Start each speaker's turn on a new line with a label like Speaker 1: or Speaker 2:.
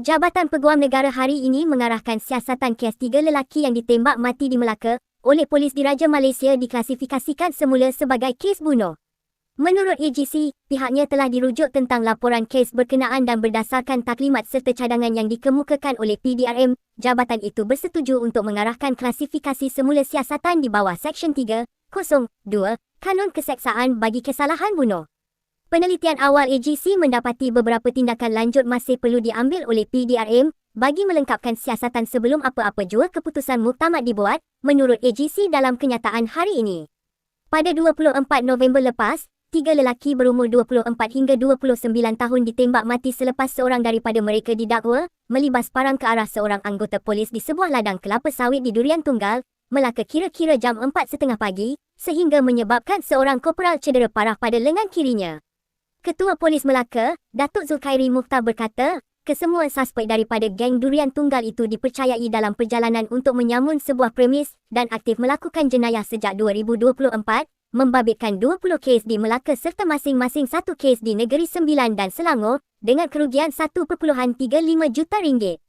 Speaker 1: Jabatan Peguam Negara hari ini mengarahkan siasatan kes tiga lelaki yang ditembak mati di Melaka oleh polis diraja Malaysia diklasifikasikan semula sebagai kes bunuh. Menurut AGC, pihaknya telah dirujuk tentang laporan kes berkenaan dan berdasarkan taklimat serta cadangan yang dikemukakan oleh PDRM, jabatan itu bersetuju untuk mengarahkan klasifikasi semula siasatan di bawah Seksyen 3, 02, Kanun Keseksaan bagi kesalahan bunuh. Penelitian awal AGC mendapati beberapa tindakan lanjut masih perlu diambil oleh PDRM bagi melengkapkan siasatan sebelum apa-apa jua keputusan muktamad dibuat, menurut AGC dalam kenyataan hari ini. Pada 24 November lepas, tiga lelaki berumur 24 hingga 29 tahun ditembak mati selepas seorang daripada mereka didakwa melibas parang ke arah seorang anggota polis di sebuah ladang kelapa sawit di Durian Tunggal, Melaka kira-kira jam 4.30 pagi, sehingga menyebabkan seorang koperal cedera parah pada lengan kirinya. Ketua Polis Melaka, Datuk Zulkhairi Mukhtar berkata, kesemua suspek daripada geng durian tunggal itu dipercayai dalam perjalanan untuk menyamun sebuah premis dan aktif melakukan jenayah sejak 2024, membabitkan 20 kes di Melaka serta masing-masing satu kes di Negeri Sembilan dan Selangor dengan kerugian 1.35 juta ringgit.